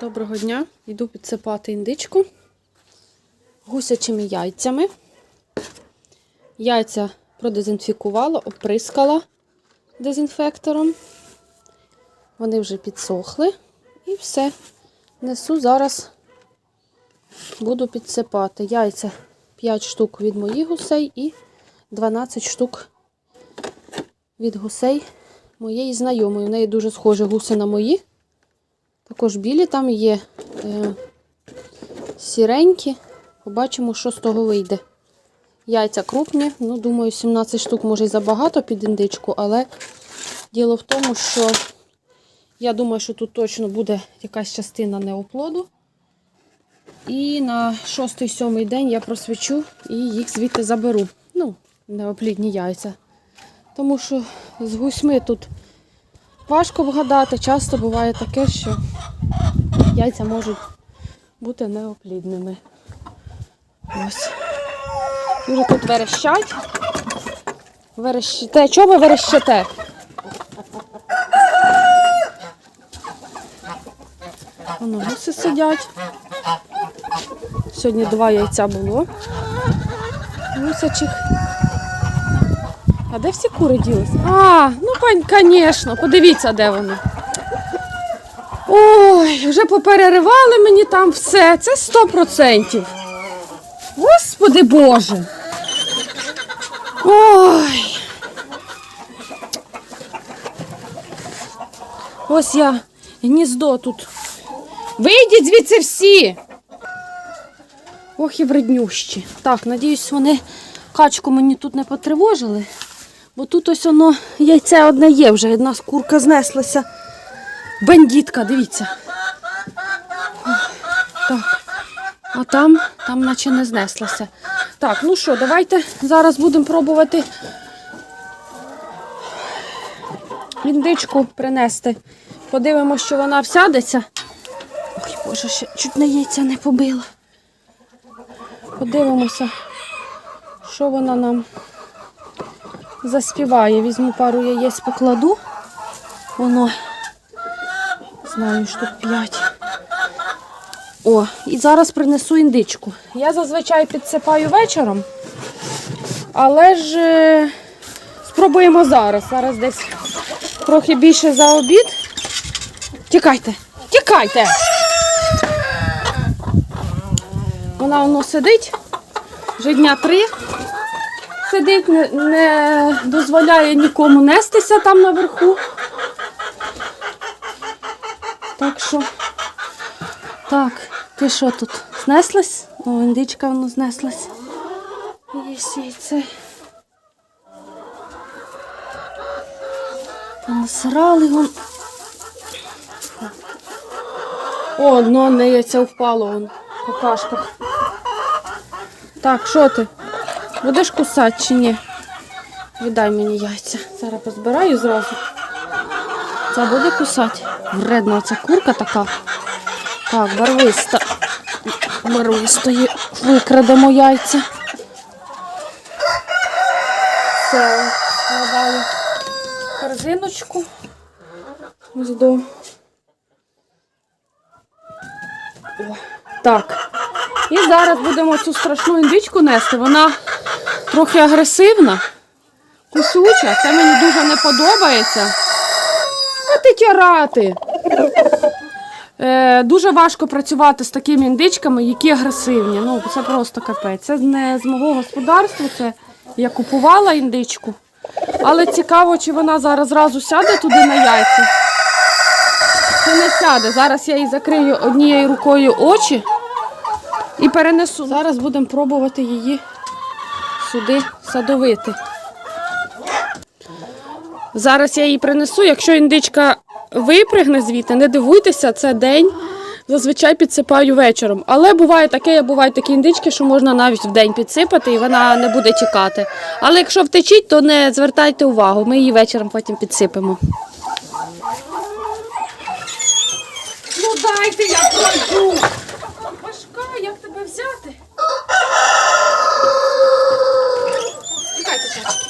Доброго дня. Йду підсипати індичку гусячими яйцями. Яйця продезінфікувала, оприскала дезінфектором. Вони вже підсохли. І все. Несу зараз, буду підсипати. Яйця 5 штук від моїх гусей і 12 штук від гусей моєї знайомої. В неї дуже схожі гуси на мої. Також білі там є е, сіренькі. Побачимо, що з того вийде. Яйця крупні, ну, думаю, 17 штук може й забагато під індичку, але діло в тому, що я думаю, що тут точно буде якась частина неоплоду. І на 6-7 день я просвічу і їх звідти заберу. Ну, неоплідні яйця. Тому що з гусьми тут важко вгадати. Часто буває таке, що яйця можуть бути неоплідними. Ось. Дуже тут верещать. Верещите. Чого ви верещите? Воно гуси сидять. Сьогодні два яйця було. Гусячих. А де всі кури ділись? А, ну, пань, звісно, подивіться, де вони. Ой, вже попереривали мені там все. Це 100%. Господи Боже. Ой. Ось я гніздо тут. Вийдіть звідси всі. Ох і вреднющі. Так, надіюсь, вони качку мені тут не потривожили. Бо тут ось воно яйце одне є вже. Одна курка знеслася. Бандітка, дивіться. Так. А там, там наче не знеслася. Так, ну що, давайте зараз будемо пробувати індичку принести. Подивимося, що вона всядеться. Ой, боже, ще чуть на яйця не побила. Подивимося, що вона нам заспіває. Візьму пару яєць покладу. Воно, знаю, штук 5. О, і зараз принесу індичку. Я зазвичай підсипаю вечором, але ж е, спробуємо зараз. Зараз десь трохи більше за обід. Тікайте, тікайте! Вона воно сидить, вже дня три. Сидить, не, не дозволяє нікому нестися там наверху. Так що, так, ти що тут? Знеслась? О, індичка воно знеслась. Є яйце. Понасирали вон. О, одно не яйце впало вон по кашках. Так, що ти? Будеш кусати чи ні? Віддай мені яйця. Зараз позбираю зразу. Це буде кусати. Вредна ця курка така. Так, барвиста. Барвистої викрадемо яйця. Все, складаю корзиночку. Ось до. О, так. І зараз будемо цю страшну індичку нести. Вона трохи агресивна, кусюча. Це мені дуже не подобається. А ти тярати. Е, дуже важко працювати з такими індичками, які агресивні. Ну, це просто капець. Це не з мого господарства, це я купувала індичку. Але цікаво, чи вона зараз зразу сяде туди на яйця. Чи не сяде. Зараз я їй закрию однією рукою очі і перенесу. Зараз будемо пробувати її сюди садовити. Зараз я її принесу. Якщо індичка випригне звідти, не дивуйтеся, це день зазвичай підсипаю вечором. Але буває таке, бувають такі індички, що можна навіть в день підсипати і вона не буде тікати. Але якщо втечіть, то не звертайте увагу. Ми її вечором потім підсипемо. Ну дайте я пройду. Важка, як тебе взяти? Тікайте, чачки.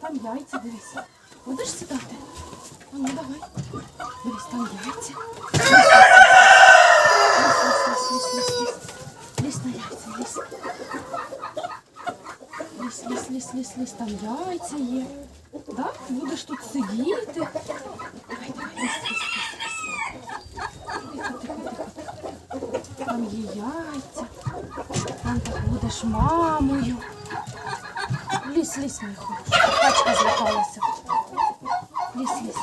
Там яйця, дивись. Будеш сідати? А ну давай. Дивись, там яйця. Лізь на яйця, лізь. Лізь, лізь, лізь, лізь, лізь, там яйця є. Так? Будеш тут сидіти. Давай, давай, лізь. Тихо, тихо, тихо. Там є яйця. Там так будеш мамою. Лізь, лізь, мій. Качка злякалася. Лізь, лізь.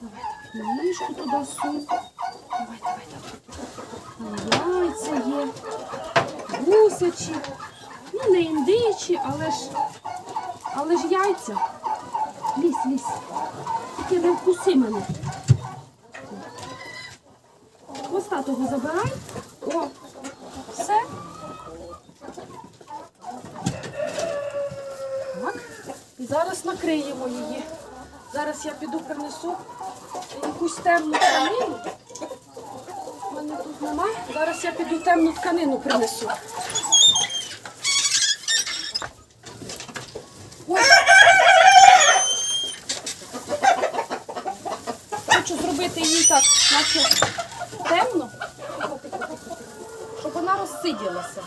Давай, давай, Давай, давай, давай. Яйця є, гусачі. Ну, не індичі, але ж, але ж яйця. Лізь, лізь. Тільки не вкуси мене. Хвоста того забирай. О, все. Так. І зараз накриємо її. Зараз я піду принесу якусь темну тканину. У мене тут нема. Зараз я піду темну тканину принесу. Хочу зробити її так, наче темно, щоб вона розсиділася.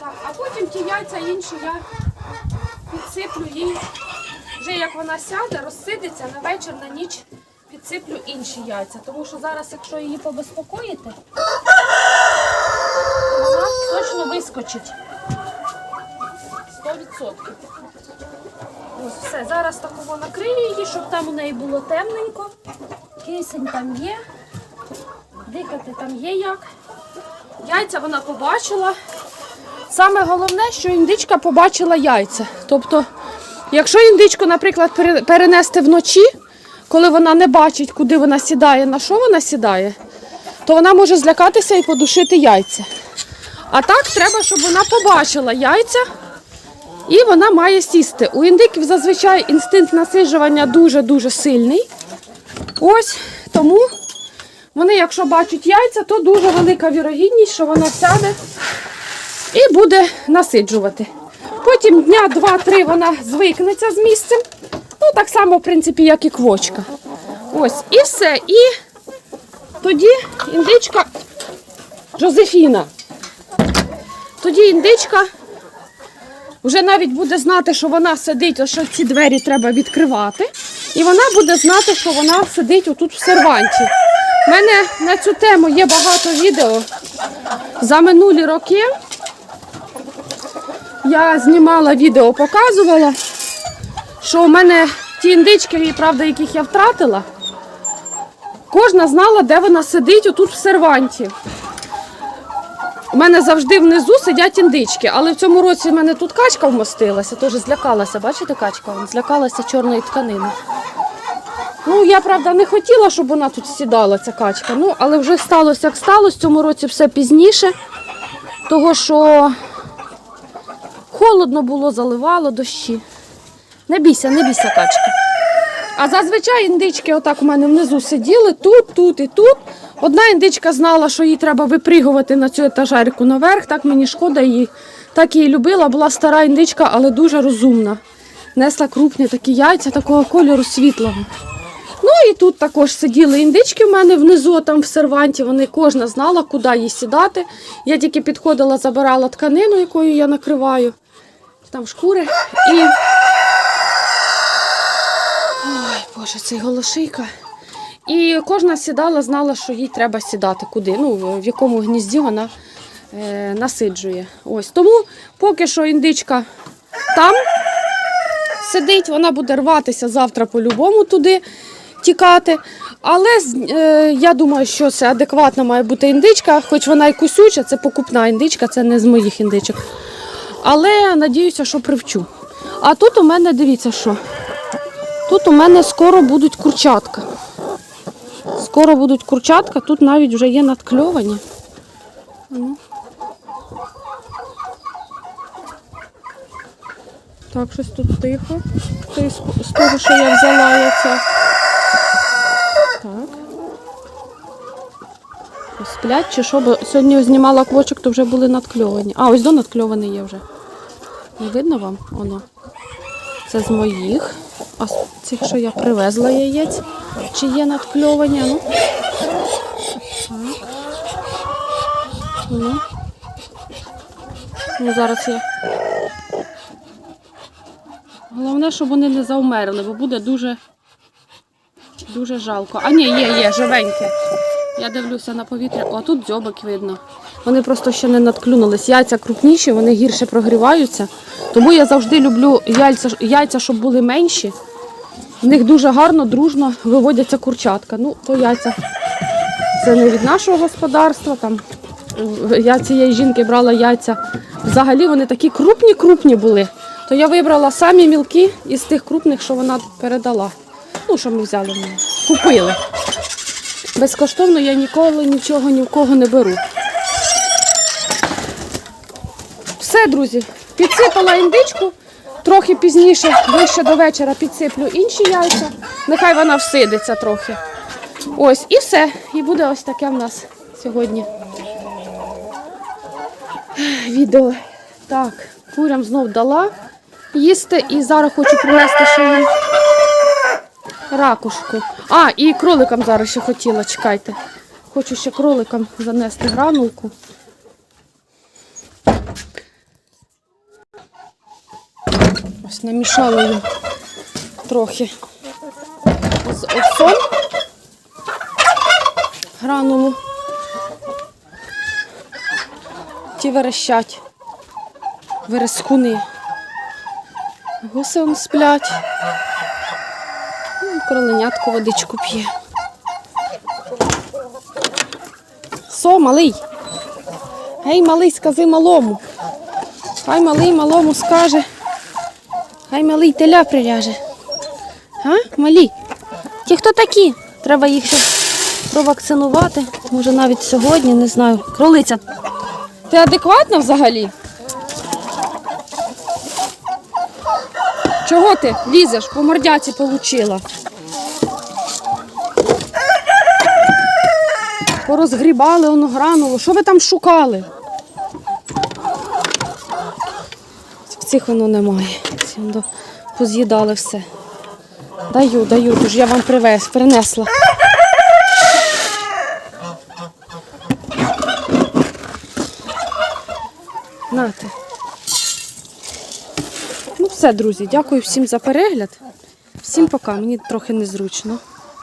А потім ті яйця інші я підсиплю їй. Вже як вона сяде, розсидиться на вечір, на ніч підсиплю інші яйця. Тому що зараз, якщо її побезпокоїти, вона точно вискочить. 100%. Ось все. Зараз такого накрию її, щоб там у неї було темненько. Кисень там є. Дихати там є як. Яйця вона побачила. Саме головне, що індичка побачила яйця. Тобто, якщо індичку, наприклад, перенести вночі, коли вона не бачить, куди вона сідає, на що вона сідає, то вона може злякатися і подушити яйця. А так треба, щоб вона побачила яйця і вона має сісти. У індиків зазвичай інстинкт насиджування дуже-дуже сильний. Ось тому вони, якщо бачать яйця, то дуже велика вірогідність, що вона сяде і буде насиджувати. Потім дня два-три вона звикнеться з місцем. Ну, так само, в принципі, як і квочка. Ось, і все. І тоді індичка Жозефіна. Тоді індичка вже навіть буде знати, що вона сидить, що ці двері треба відкривати. І вона буде знати, що вона сидить отут в серванті. У мене на цю тему є багато відео за минулі роки. Я знімала відео, показувала, що у мене ті індички, правда, яких я втратила, кожна знала, де вона сидить отут в серванті. У мене завжди внизу сидять індички, але в цьому році в мене тут качка вмостилася, теж злякалася. Бачите, качка? Злякалася чорної тканини. Ну, я правда не хотіла, щоб вона тут сідала, ця качка. Ну, але вже сталося, як сталося. В цьому році все пізніше. Того, що холодно було, заливало дощі. Не бійся, не бійся, качка. А зазвичай індички отак у мене внизу сиділи, тут, тут і тут. Одна індичка знала, що їй треба випригувати на цю етажерку наверх. Так мені шкода її. Так її любила, була стара індичка, але дуже розумна. Несла крупні такі яйця такого кольору світлого. Ну і тут також сиділи індички в мене внизу, там в серванті. Вони кожна знала, куди їй сідати. Я тільки підходила, забирала тканину, якою я накриваю. Там шкури. І. Ой, Боже, цей голошийка. І кожна сідала, знала, що їй треба сідати куди, ну, в якому гнізді вона е, насиджує. Ось. Тому поки що індичка там сидить, вона буде рватися завтра по-любому туди. тікати. Але е, я думаю, що це адекватна має бути індичка, хоч вона і кусюча, це покупна індичка, це не з моїх індичок. Але надіюся, що привчу. А тут у мене, дивіться що. Тут у мене скоро будуть курчатка. Скоро будуть курчатка, тут навіть вже є надкльовані. Ну. Так, щось тут тихо. Ти з- того, що я взяла яйця. Так. Сплять чи що? Бо сьогодні знімала квочок, то вже були надкльовані. А, ось до надкльований є вже. Не видно вам? Воно. Це з моїх. А з цих, що я привезла яєць. Чи є надкльовані? Ну. Ну. Ну, зараз я. Головне, щоб вони не завмерли, бо буде дуже, дуже жалко. А ні, є, є, живенькі. Я дивлюся на повітря. О, тут дзьобик видно. Вони просто ще не надклюнулись. Яйця крупніші, вони гірше прогріваються. Тому я завжди люблю яйця, яйця, щоб були менші. В них дуже гарно, дружно виводяться курчатка. Ну, то яйця це не від нашого господарства. Там е, я цієї жінки брала яйця. Взагалі вони такі крупні-крупні були. То я вибрала самі мілкі із тих крупних, що вона передала. Ну, що ми взяли. Купили. Безкоштовно я ніколи нічого ні в кого не беру. Все, друзі, підсипала індичку. Трохи пізніше, ближче до вечора, підсиплю інші яйця. Нехай вона всидиться трохи. Ось, і все. І буде ось таке в нас сьогодні відео. Так, курям знов дала їсти і зараз хочу принести ще їм ракушку. А, і кроликам зараз ще хотіла, чекайте. Хочу ще кроликам занести гранулку. Ось намішала їм трохи з овсом гранулу. Ті верещать. Верескуни. Гуси он сплять. Кроленятко водичку п'є. Со, малий. Гей, малий, скажи малому. Хай малий малому скаже. Хай малий теля приляже. А, малі? Ті хто такі? Треба їх ще провакцинувати. Може навіть сьогодні, не знаю. Кролиця. Ти адекватна взагалі? Чого ти лізеш? По мордяці получила. Порозгрібали воно гранулу. Що ви там шукали? В цих воно немає. Поз'їдали все. Даю, даю, тож я вам привез, принесла. Нате. Ну все, друзі, дякую всім за перегляд. Всім пока. Мені трохи незручно.